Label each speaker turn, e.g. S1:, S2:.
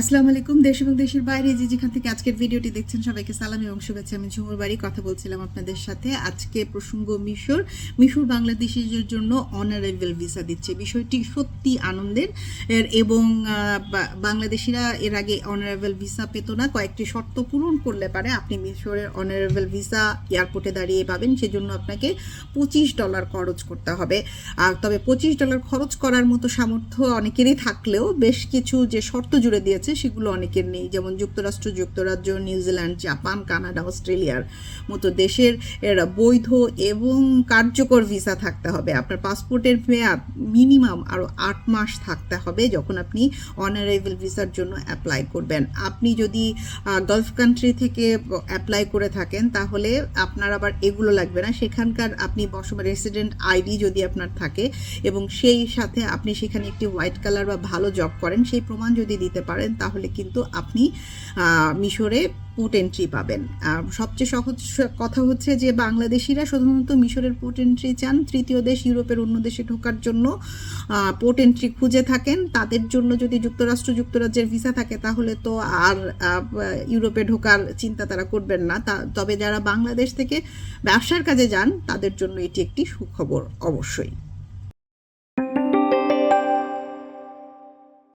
S1: আসসালামু আলাইকুম, দেশ এবং দেশের বাইরে যে যেখান থেকে আজকের ভিডিওটি দেখছেন সবাইকে সালাম এবং শুভেচ্ছা। আমি ঝুমুর বাড়ি, কথা বলছিলাম আপনাদের সাথে। আজকে প্রসঙ্গ মিশর। মিশর বাংলাদেশিদের জন্য অনারেবল ভিসা দিচ্ছে। বিষয়টি সত্যি আনন্দের। এবং বাংলাদেশিরা এর আগে অনারেবল ভিসা পেত না। কয়েকটি শর্ত পূরণ করলে পারে আপনি মিশরের অনারেবল ভিসা এয়ারপোর্টে দাঁড়িয়ে পাবেন। সেজন্য আপনাকে পঁচিশ ডলার খরচ করতে হবে। আর তবে পঁচিশ ডলার খরচ করার মতো সামর্থ্য অনেকেরই থাকলেও বেশ কিছু যে শর্ত জুড়ে দিয়েছে সেগুলো অনেকের নেই। যেমন যুক্তরাষ্ট্র, যুক্তরাজ্য নিউজিল্যান্ড জাপান, কানাডা, অস্ট্রেলিয়ার মতো দেশের, এর বৈধ এবং কার্যকর ভিসা থাকতে হবে। আপনার পাসপোর্টের মেয়াদ মিনিমাম আরও আট মাস থাকতে হবে যখন আপনি অনারেবল ভিসার জন্য অ্যাপ্লাই করবেন। আপনি যদি গালফ কান্ট্রি থেকে অ্যাপ্লাই করে থাকেন, তাহলে আপনার আবার এগুলো লাগবে না। সেখানকার আপনি বসবাস রেসিডেন্ট আইডি যদি আপনার থাকে এবং সেই সাথে আপনি সেখানে একটি হোয়াইট কালার বা ভালো জব করেন, সেই প্রমাণ যদি দিতে পারেন তাহলে কিন্তু আপনি মিশরে পোর্ট এন্ট্রি পাবেন। সবচেয়ে সহজ কথা হচ্ছে যে বাংলাদেশিরা সাধারণত মিশরের পোর্ট এন্ট্রি চান, তৃতীয় দেশ ইউরোপের অন্য দেশে ঢোকার জন্য পোর্ট এন্ট্রি খুঁজে থাকেন। তাদের জন্য যদি যুক্তরাষ্ট্র, যুক্তরাজ্যের ভিসা থাকে, তাহলে তো আর ইউরোপে ঢোকার চিন্তা তারা করবেন না। তবে যারা বাংলাদেশ থেকে ব্যবসার কাজে যান, তাদের জন্য এটি একটি সুখবর অবশ্যই।